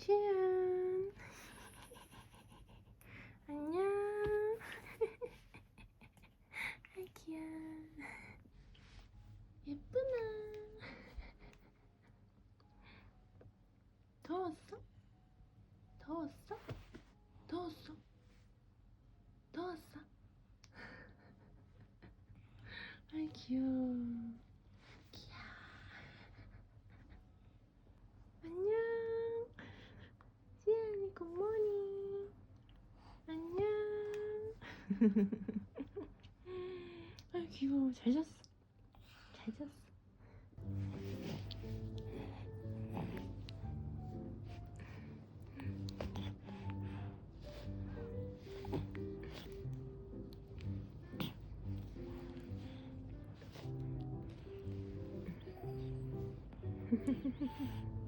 짠. 안녕. 아기야. 예쁘나. 더웠어? 더웠어? 더웠어? 더웠어? 아이 귀여워. 귀여워. 안녕. 지안이 굿모닝. 안녕. 아 귀여워. 잘 잤어. 잘 잤어.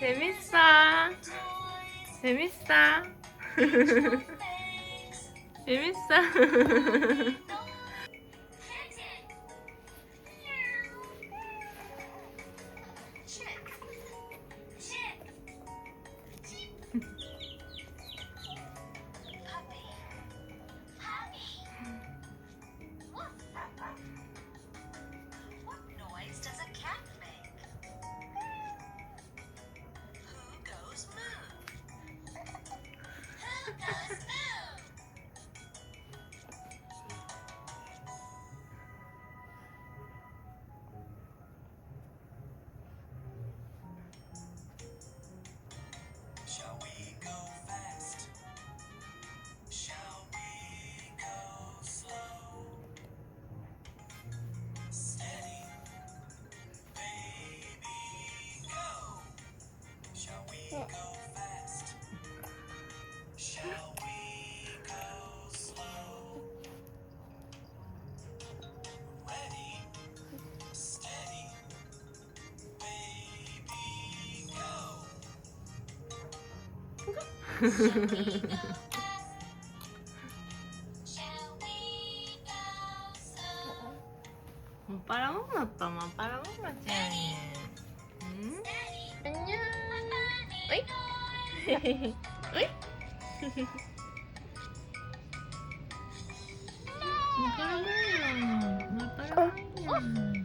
재밌어. 재밌어. 재밌어. Shall we go slow? 오빠랑 혼났다. 오빠랑 혼났지. 응? 안녕. 어이? 어이? 오빠랑 혼나. 오빠랑 혼나.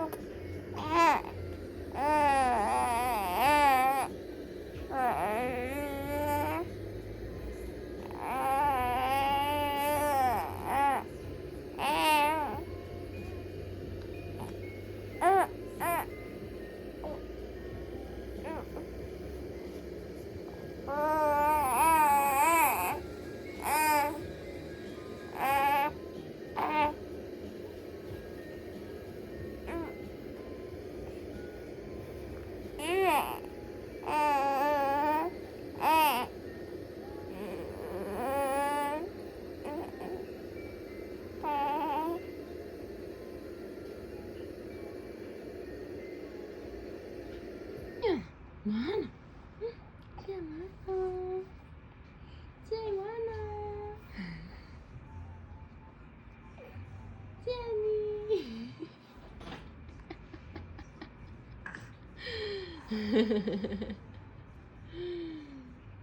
到。 많아. 찌야 많아. 찌야니.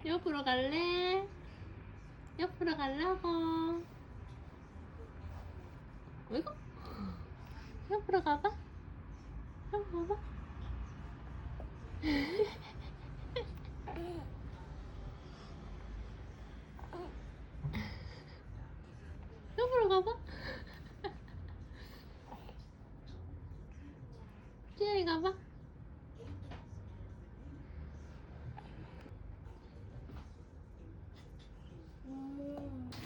옆으로 갈래? 옆으로 가려고. 어이구. 옆으로 가봐. 옆으로 가봐. 옆으로 가봐. 찌아이 가봐.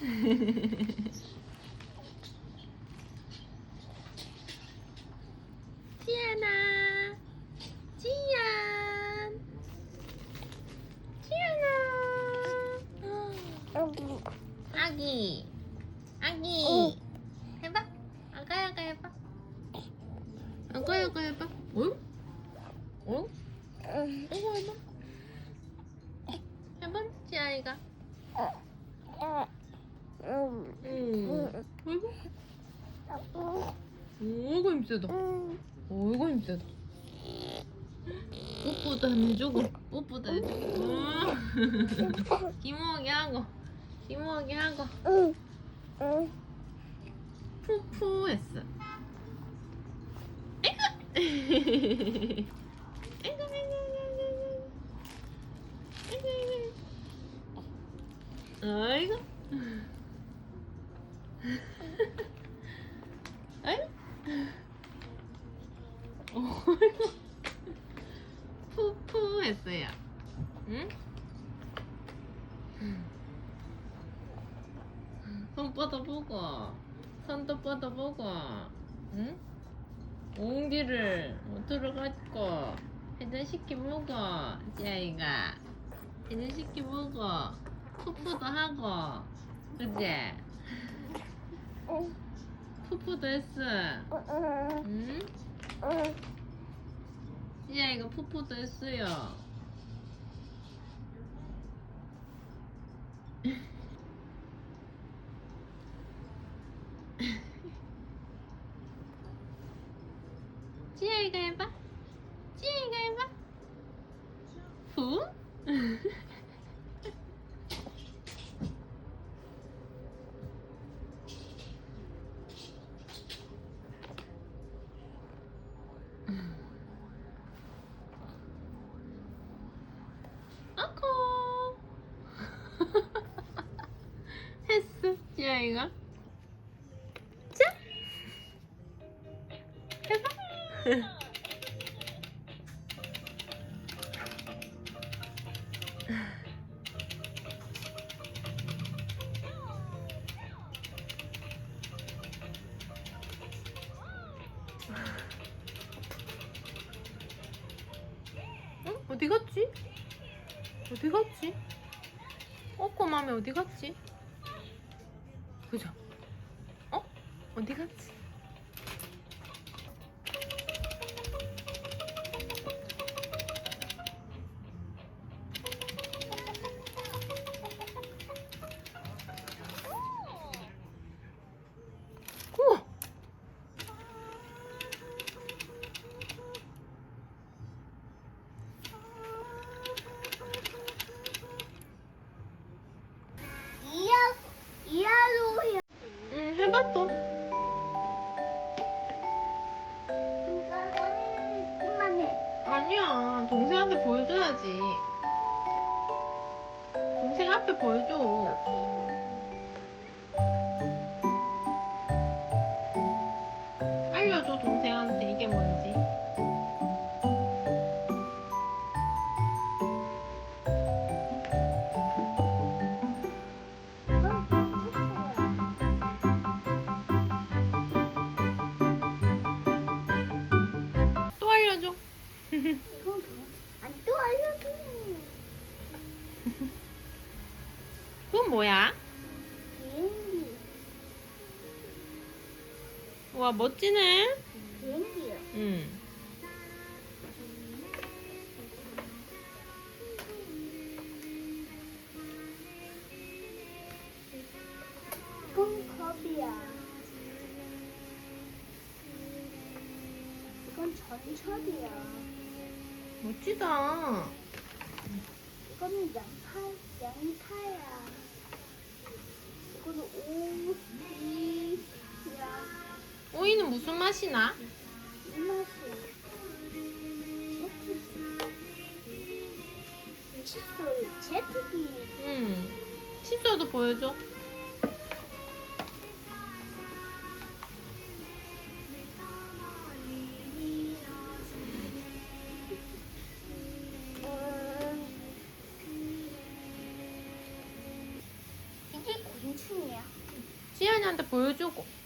지안아, 지안, 지안아. 아기, 아기. 해봐. 아가 아가 해봐. 아가 아가 해봐. 어? 어? 이거 해봐. 해봐, 지아이가. 응. 어이구. 어이구 힘세다. 어이구 힘세다. 뽀뽀도 해주고, 뽀뽀도 해주고. 응. 기모하게 하고, 기모하게 하고. 푸푸 했어. 아이고. 아이고, 아이고. 푸푸 했어요. 응? 손 뻗어보고, 손도 뻗어보고, 응? 옹기를 못 들어갔고, 회전시키 먹어, 지아이가. 회전시키 먹어. 푸푸도 하고, 그지? 푸푸도 했어. 응? 지아이가 푸푸도 했어요. 어? 어디 갔지? 어디 갔지? 어, 꼬마미 어디 갔지? 그죠? 알려줘, 동생한테 이게 뭔지. 멋지네. 컵이야. 이건 전철이야. 멋지다. 이거는 양파, 양파야. 이건 오. 무슨 맛이 나? 칫솔, 제트기. 칫솔도 보여줘. 이게 곤충이야. 지안이한테 보여주고.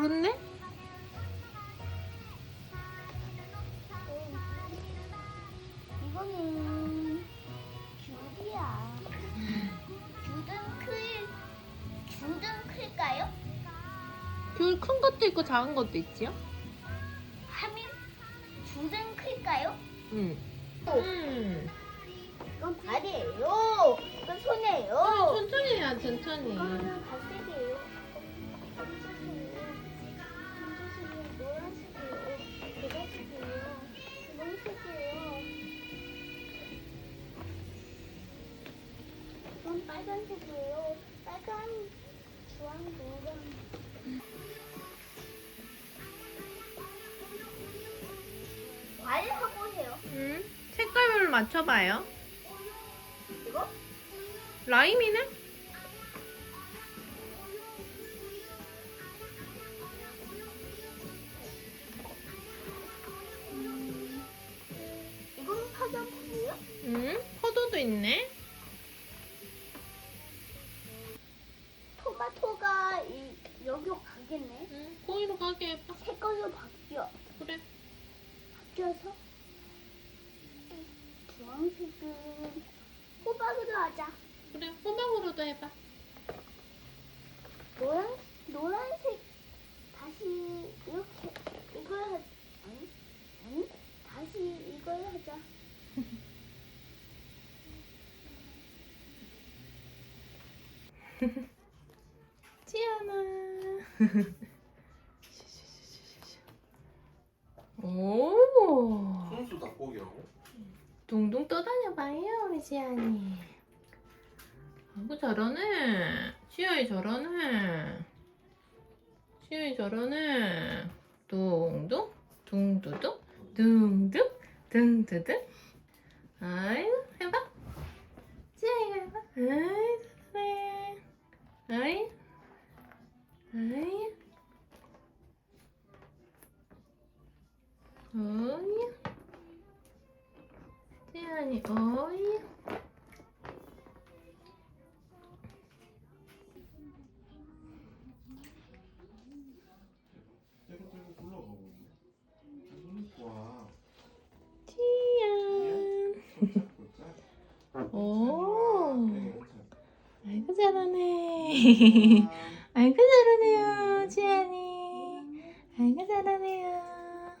그렇네? 어. 이거는 귤이야. 귤은 클, 귤은 클까요? 귤 큰 것도 있고 작은 것도 있지요? 하민, 귤은 클까요? 응. 음. 이건 발이에요. 이건 손이에요. 천천히 해야 천천히. 이거는 갈색이에요. 빨간색이에요. 빨간, 주황, 노랑. 과일 하고 해요. 음. 색깔별로 맞춰봐요. 이거? 라임이네? 이건 파전이에요? 응? 포도도 있네. 주황색은 호박으로 하자. 그래. 호박으로도 해봐. 노란 노란색 다시 이렇게 이걸 하 아니 아니 다시 이걸 하자. 지연아. 오. 손수 닭고기하고 둥둥 떠다녀봐요, 우리 지안이. 아이고, 잘하네. 지안이 잘하네. 지안이 잘하네. 둥둥, 둥두둥, 둥둥, 둥두둥. 아이고, 해봐. 지안이가 해봐. 아이, 잘하네. 아이, 아이. 어이. 태연이 어이. 오. 네, 아이고 잘하네 아이고 잘하네요 지연이 아이고 잘하네요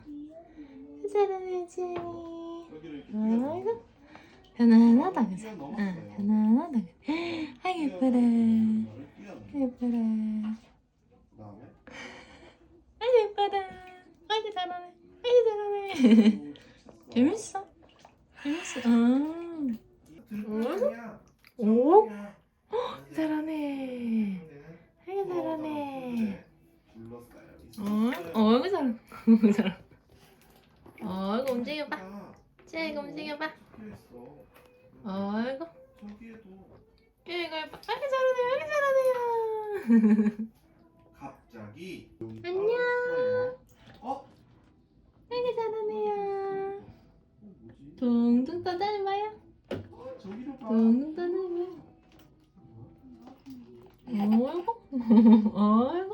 아이고 잘하네요 지연이 여기를 이렇게 아이고 편안하다 그죠? 뛰어넘었어요. 응 편안하다 그죠? 아 예뻐라. 예뻐라 아 예뻐라 아이고 잘하네. 아이고 잘하네 재밌어 재밌어 아 들판이야. 오? 저기야. 잘하네 아이고 잘하네 둘러싸요. 어? 어이구 잘하 어이구 잘하 어이구 움직여봐 자 이거 움직여봐 어이구 저기에도 이거 해봐 아이고 잘하네 아이고 잘하네요 갑자기 안녕. 어? 아이고 잘하네요 어, 뭐지? 둥둥 떠다녀봐요 어, 저기로 봐. 둥둥 떠다녀봐요 어이구 어이구